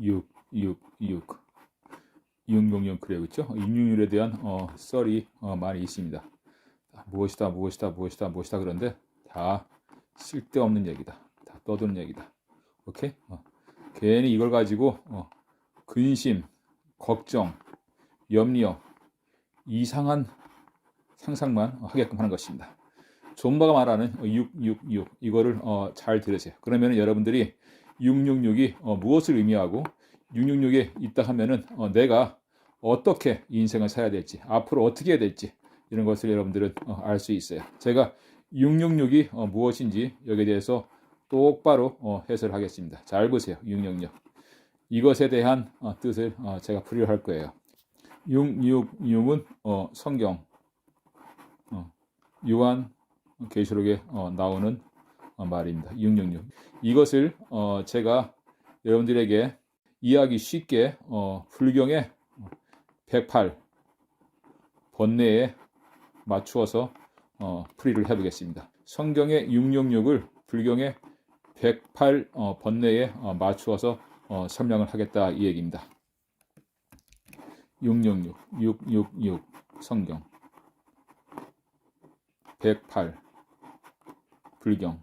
6, 6, 6. 666 그래요. 그렇죠? 육육률에 대한 어, 썰이 어, 많이 있습니다. 무엇이다, 무엇이다, 무엇이다, 무엇이다 그런데 다 쓸데없는 얘기다. 다 떠드는 얘기다. 오케이? 어. 괜히 이걸 가지고 어, 근심, 걱정, 염려, 이상한 상상만 하게끔 하는 것입니다. 존바가 말하는 666 이거를 어, 잘 들으세요. 그러면 여러분들이 666이 어, 무엇을 의미하고 666에 있다 하면은 어, 내가 어떻게 인생을 살아야 될지 앞으로 어떻게 해야 될지 이런 것을 여러분들은 어, 알수 있어요. 제가 666이 어, 무엇인지 여기에 대해서 똑바로 어, 해설을 하겠습니다. 잘 보세요. 666 이것에 대한 어, 뜻을 어, 제가 풀이할 거예요. 666은 어, 성경 어, 요한 계시록에 어, 나오는 어, 말입니다. 666 이것을 어, 제가 여러분들에게 이해하기 쉽게 어, 불경의 108 번뇌에 맞추어서 어, 풀이를 해보겠습니다. 성경의 666을 불경의 108 어, 번뇌에 어, 맞추어서 어, 설명을 하겠다 이 얘기입니다. 666, 666 성경 108 불경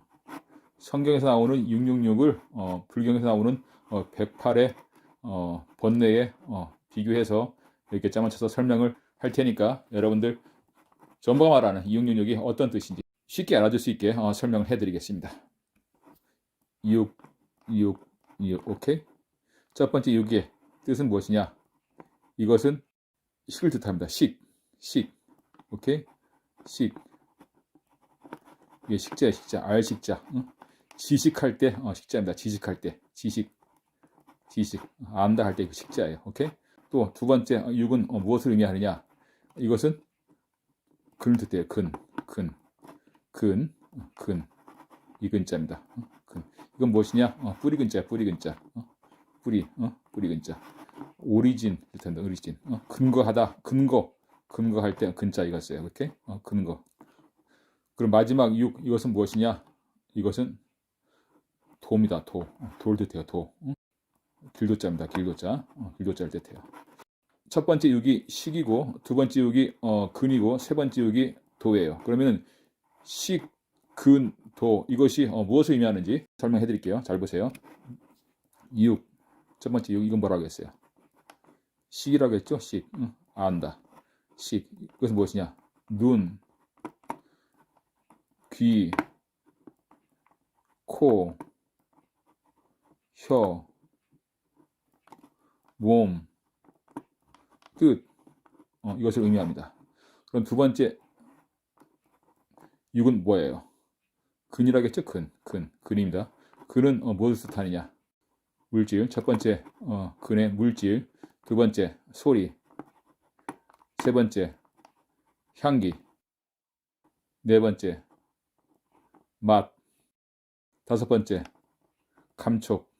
성경에서 나오는 666을 어, 불경에서 나오는 어, 108의 어, 번뇌에 어, 비교해서 이렇게 짜맞춰서 설명을 할 테니까 여러분들 전부가 말하는 666이 어떤 뜻인지 쉽게 알아줄 수 있게 어, 설명을 해드리겠습니다. 6, 6, 6, 오케이? 첫 번째 6의 뜻은 무엇이냐? 이것은 식을 뜻합니다. 식, 식, 오케이? 식. 이게 식자야, 식자, 알식자. 응? 지식할 때 어, 식자입니다. 지식할 때, 지식, 지식, 안다 할때 식자예요. 오케이? 또 두 번째 6은 어, 무엇을 의미하느냐? 이것은 근을 뜻해요. 근, 근, 근, 어, 근. 이 근자입니다. 어, 근. 이건 무엇이냐? 어, 뿌리 근자야, 뿌리 근자. 어, 뿌리, 어, 뿌리 근자. 오리진 뜻한다. 오리진. 어, 근거하다, 근거, 근거할 때 근자 이거 써요. 오케이? 어, 근거. 그럼 마지막 6 이것은 무엇이냐? 이것은 도입니다. 도. 어, 도를 뜻해요. 도. 응? 길도자입니다. 길도자. 어, 길도자를 뜻해요. 첫 번째 6이 식이고 두 번째 6이 어, 근이고 세 번째 6이 도예요. 그러면은 식, 근, 도 이것이 어, 무엇을 의미하는지 설명해 드릴게요. 잘 보세요. 6. 첫 번째 6 이건 뭐라고 했어요? 식이라고 했죠? 식. 응, 안다. 식. 이것은 무엇이냐? 눈, 귀, 코, 혀, 몸, 뜻 어, 이것을 의미합니다. 그럼 두 번째 6은 뭐예요? 근이라겠죠? 근, 근, 근입니다. 근은 어, 무엇을 뜻하느냐? 물질. 첫 번째 어, 근의 물질. 두 번째 소리. 세 번째 향기. 네 번째 맛. 다섯 번째 감촉.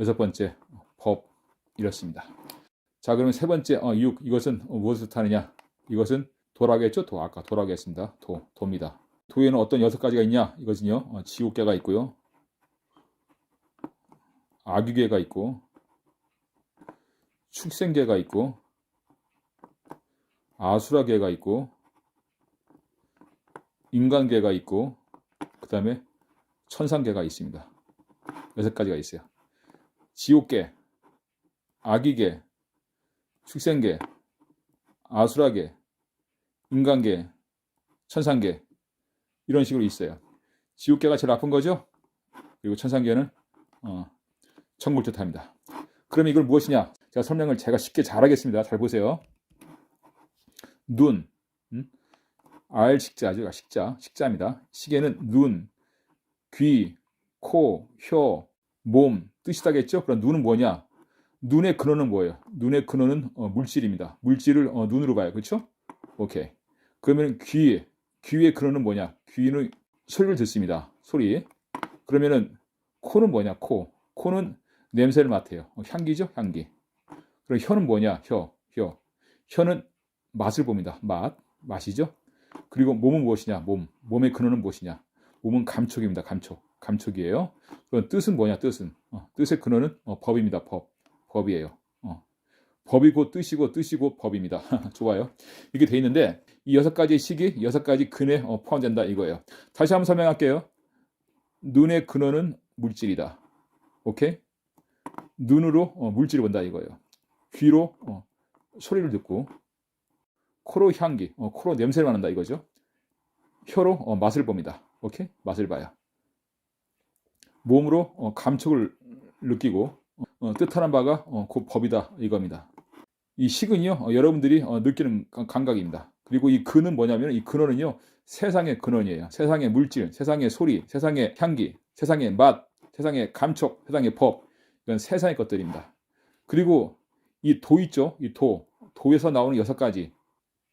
여섯 번째 법. 이렇습니다. 자, 그러면 세 번째 어, 6 이것은 어, 무엇을 뜻하느냐? 이것은 도라겠죠? 도 아까 도라고 했습니다. 도 도입니다. 도에는 어떤 여섯 가지가 있냐? 이것은요. 어, 지옥계가 있고요. 아귀계가 있고 축생계가 있고 아수라계가 있고 인간계가 있고 그 다음에 천상계가 있습니다. 여섯 가지가 있어요. 지옥계, 아기계, 축생계, 아수라계, 인간계, 천상계 이런 식으로 있어요. 지옥계가 제일 아픈 거죠. 그리고 천상계는 어, 천국을 뜻합니다. 그럼 이걸 무엇이냐? 제가 설명을 제가 쉽게 잘하겠습니다. 잘 보세요. 눈, 음? 알 식자죠. 식자, 식자입니다. 시계는 눈, 귀, 코, 혀, 몸 뜻이다겠죠. 그럼 눈은 뭐냐? 눈의 근원은 뭐예요? 눈의 근원은 어, 물질입니다. 물질을 어, 눈으로 봐요. 그렇죠? 오케이. 그러면 귀, 귀의 근원은 뭐냐? 귀는 소리를 듣습니다. 소리. 그러면은 코는 뭐냐? 코. 코는 냄새를 맡아요. 어, 향기죠? 향기. 그럼 혀는 뭐냐? 혀, 혀. 혀는 맛을 봅니다. 맛, 맛이죠? 그리고 몸은 무엇이냐? 몸. 몸의 근원은 무엇이냐? 몸은 감촉입니다. 감촉. 감촉이에요. 그럼 뜻은 뭐냐? 뜻은 어, 뜻의 근원은 어, 법입니다. 법 법이에요. 어. 법이고 뜻이고 뜻이고 법입니다. 좋아요. 이렇게 돼 있는데 이 여섯 가지 식이 여섯 가지 근에 어, 포함된다 이거예요. 다시 한번 설명할게요. 눈의 근원은 물질이다. 오케이? 눈으로 어, 물질을 본다 이거예요. 귀로 어, 소리를 듣고 코로 향기, 어, 코로 냄새를 맡는다 이거죠. 혀로 어, 맛을 봅니다. 오케이? 맛을 봐요. 몸으로 어, 감촉을 느끼고 어, 뜻하는 바가 어, 곧 법이다 이겁니다. 이 식은요 어, 여러분들이 어, 느끼는 감- 감각입니다. 그리고 이 근은 뭐냐면 이 근원은요 세상의 근원이에요. 세상의 물질, 세상의 소리, 세상의 향기, 세상의 맛, 세상의 감촉, 세상의 법 이건 세상의 것들입니다. 그리고 이 도 있죠, 이 도, 도에서 나오는 여섯 가지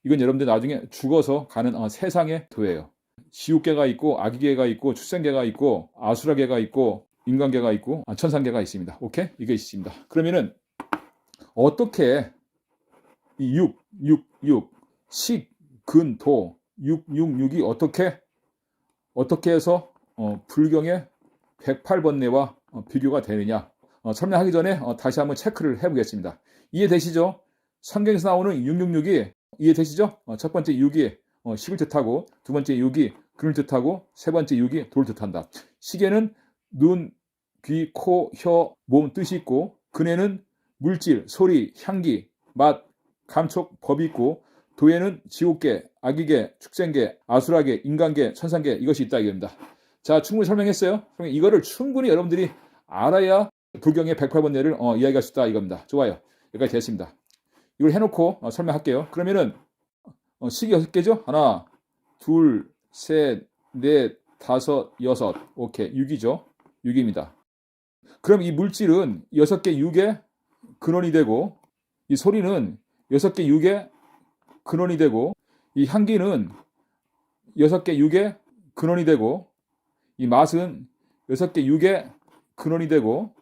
이건 여러분들 나중에 죽어서 가는 어, 세상의 도예요. 지옥계가 있고 아기계가 있고 출생계가 있고 아수라계가 있고 인간계가 있고 아, 천상계가 있습니다. 오케이? 이게 있습니다. 그러면은 어떻게 이 6, 6, 6, 식, 근, 도, 6, 6, 6이 어떻게 어떻게 해서 어, 불경의 108번뇌와 어, 비교가 되느냐 어, 설명하기 전에 어, 다시 한번 체크를 해보겠습니다. 이해되시죠? 성경에서 나오는 666이 이해되시죠? 어, 첫 번째 6이 어, 식을 뜻하고 두 번째 6이 근을 뜻하고 세 번째 6이 돌을 뜻한다. 시계는 눈, 귀, 코, 혀, 몸 뜻이 있고 근에는 물질, 소리, 향기, 맛, 감촉, 법이 있고 도에는 지옥계, 악이계, 축생계, 아수라계, 인간계, 천상계 이것이 있다 이겁니다. 자, 충분히 설명했어요. 그럼 이거를 충분히 여러분들이 알아야 불경의 108번뇌를 어, 이야기할 수 있다 이겁니다. 좋아요. 여기까지 됐습니다. 이걸 해놓고 어, 설명할게요. 그러면은 어, 식이 여섯 개죠? 하나, 둘, 셋, 넷, 다섯, 여섯. 오케이. 6이죠. 6입니다. 그럼 이 물질은 여섯 개 6의 근원이 되고 이 소리는 여섯 개 6의 근원이 되고 이 향기는 여섯 개 6의 근원이 되고 이 맛은 여섯 개 6의 근원이 되고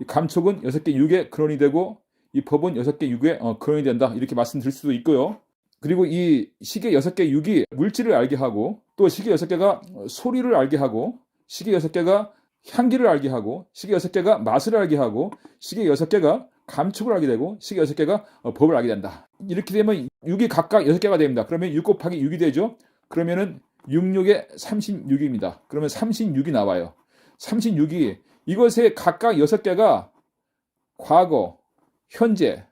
이 감촉은 여섯 개 6의 근원이 되고 이 법은 여섯 개 6의 어, 근원이 된다 이렇게 말씀드릴 수도 있고요. 그리고 이 시계 여섯 개 6이 물질을 알게 하고 또 시계 여섯 개가 소리를 알게 하고 시계 여섯 개가 향기를 알게 하고 시계 여섯 개가 맛을 알게 하고 시계 여섯 개가 감촉을 알게 되고 시계 여섯 개가 어, 법을 알게 된다. 이렇게 되면 6이 각각 여섯 개가 됩니다. 그러면 6 곱하기 6이 되죠. 그러면은 66에 36입니다. 그러면 36이 나와요. 36이 이것의 각각 여섯 개가 과거, 현재,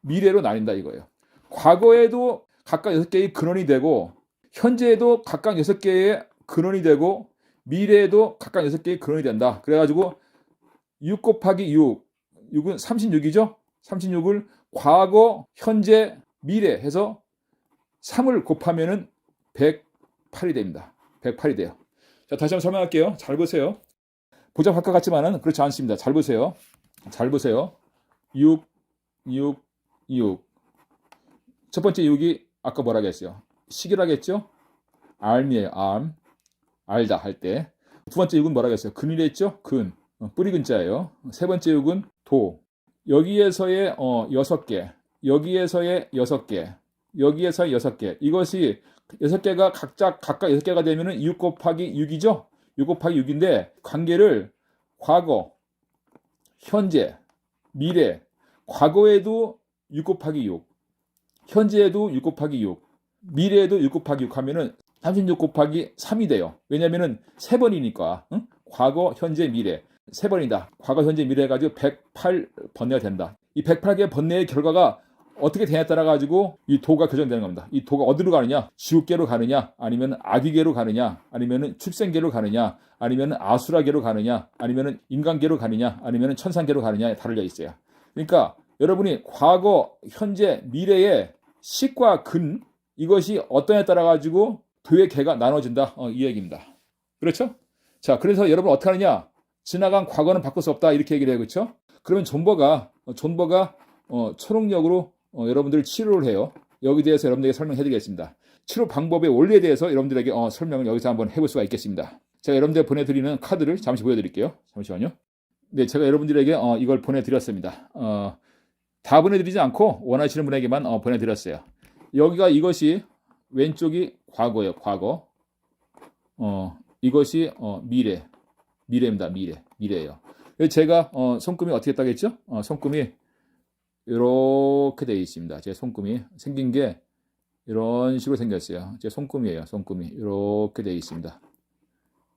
미래로 나뉜다 이거예요. 과거에도 각각 여섯 개의 근원이 되고 현재에도 각각 여섯 개의 근원이 되고 미래에도 각각 여섯 개의 근원이 된다. 그래가지고 6 곱하기 6, 6은 36이죠? 36을 과거, 현재, 미래 해서 3을 곱하면은 108이 됩니다. 108이 돼요. 자, 다시 한번 설명할게요. 잘 보세요. 복잡할 것 같지만은 그렇지 않습니다. 잘 보세요. 잘 보세요. 6, 6, 6. 첫 번째 6이 아까 뭐라고 했어요? 식이라고 했죠? arm이에요. arm. 알다 할 때. 두 번째 6은 뭐라고 했어요? 근이라 했죠? 근. 어, 뿌리 근자예요. 세 번째 6은 도. 여기에서의 어, 여섯 개. 여기에서의 여섯 개. 여기에서의 여섯 개. 이것이 여섯 개가 각자 각각 여섯 개가 되면은 6 곱하기 6이죠? 6 곱하기 6인데 관계를 과거, 현재, 미래, 과거에도 6 곱하기 6, 현재에도 6 곱하기 6, 미래에도 6 곱하기 6 하면은 36 곱하기 3이 돼요. 왜냐면은 세 번이니까. 응? 과거, 현재, 미래. 세 번이다. 과거, 현재, 미래 해가지고 108 번뇌가 된다. 이 108개의 번뇌의 결과가 어떻게 되냐에 따라 가지고 이 도가 교정되는 겁니다. 이 도가 어디로 가느냐? 지옥계로 가느냐? 아니면 아기계로 가느냐? 아니면 출생계로 가느냐? 아니면 아수라계로 가느냐? 아니면 인간계로 가느냐? 아니면 천상계로 가느냐에 달려 있어요. 그러니까 여러분이 과거, 현재, 미래의 식과 근 이것이 어떠냐에 따라 가지고 도의 개가 나눠진다. 어, 이 얘기입니다. 그렇죠? 자, 그래서 여러분 어떻게 하느냐? 지나간 과거는 바꿀 수 없다. 이렇게 얘기를 해요. 그렇죠? 그러면 존버가 어, 존버가 어, 초능력으로 어, 여러분들 치료를 해요. 여기 대해서 여러분들에게 설명해 드리겠습니다. 치료 방법의 원리에 대해서 여러분들에게 어, 설명을 여기서 한번 해볼 수가 있겠습니다. 제가 여러분들 보내드리는 카드를 잠시 보여드릴게요. 잠시만요. 네, 제가 여러분들에게 어, 이걸 보내드렸습니다. 어, 다 보내드리지 않고 원하시는 분에게만 어, 보내드렸어요. 여기가 이것이 왼쪽이 과거예요. 과거. 어, 이것이 어, 미래. 미래입니다. 미래. 미래예요. 제가 어, 손금이 어떻게 했죠? 어, 손금이 이렇게 되어 있습니다. 제 손금이 생긴 게 이런 식으로 생겼어요. 제 손금이에요. 손금이 이렇게 되어 있습니다.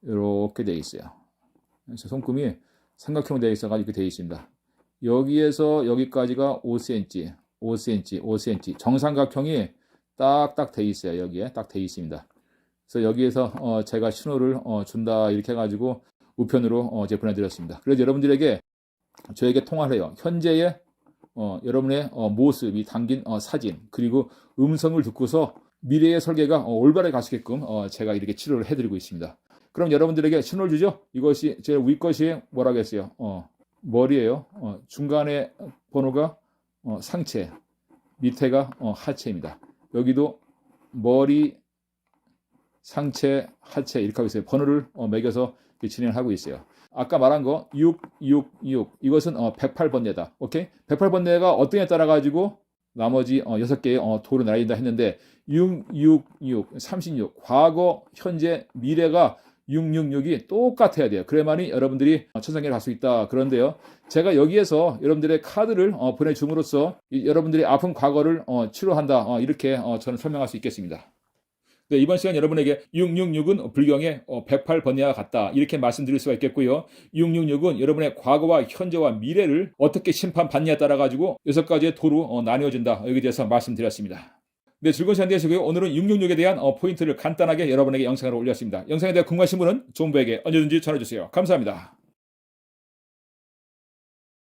이렇게 되어 있어요. 그래서 손금이 삼각형 되어 있어가지고 이렇게 되어 있습니다. 여기에서 여기까지가 5cm, 5cm, 5cm 정삼각형이 딱딱 돼 있어요. 여기에 딱 돼 있습니다. 그래서 여기에서 어, 제가 신호를 어, 준다 이렇게 해가지고 우편으로 어, 제 보내드렸습니다. 그래서 여러분들에게 저에게 통화를 해요. 현재의 어, 여러분의 어, 모습이 담긴 어, 사진 그리고 음성을 듣고서 미래의 설계가 어, 올바르게 가시게끔 어, 제가 이렇게 치료를 해드리고 있습니다. 그럼 여러분들에게 신호를 주죠. 이것이 제 위 것이 뭐라고 했어요? 어, 머리예요. 어, 중간에 번호가 어, 상체, 밑에가 어, 하체입니다. 여기도 머리, 상체, 하체 이렇게 하고 있어요. 번호를 어, 매겨서 진행을 하고 있어요. 아까 말한 거 6, 6, 6 이것은 어, 108번뇌다. 오케이? 108번뇌가 어떤 에 따라 가지고 나머지 어, 6개의 어, 도로 나뉜다 했는데 6, 6, 6, 36 과거, 현재, 미래가 666이 똑같아야 돼요. 그래야만이 여러분들이 천상계를 갈 수 있다. 그런데요. 제가 여기에서 여러분들의 카드를 어, 보내줌으로써 이, 여러분들의 아픈 과거를 어, 치료한다. 어, 이렇게 어, 저는 설명할 수 있겠습니다. 네, 이번 시간 여러분에게 666은 불경의 108번뇌와 같다. 이렇게 말씀드릴 수가 있겠고요. 666은 여러분의 과거와 현재와 미래를 어떻게 심판받냐에 따라 가지고 여섯 가지의 도로 어, 나뉘어진다. 여기에 대해서 말씀드렸습니다. 네, 즐거운 시간 되시고요. 오늘은 666에 대한 어, 포인트를 간단하게 여러분에게 영상으로 올렸습니다. 영상에 대해 궁금하신 분은 존부에게 언제든지 전해주세요. 감사합니다.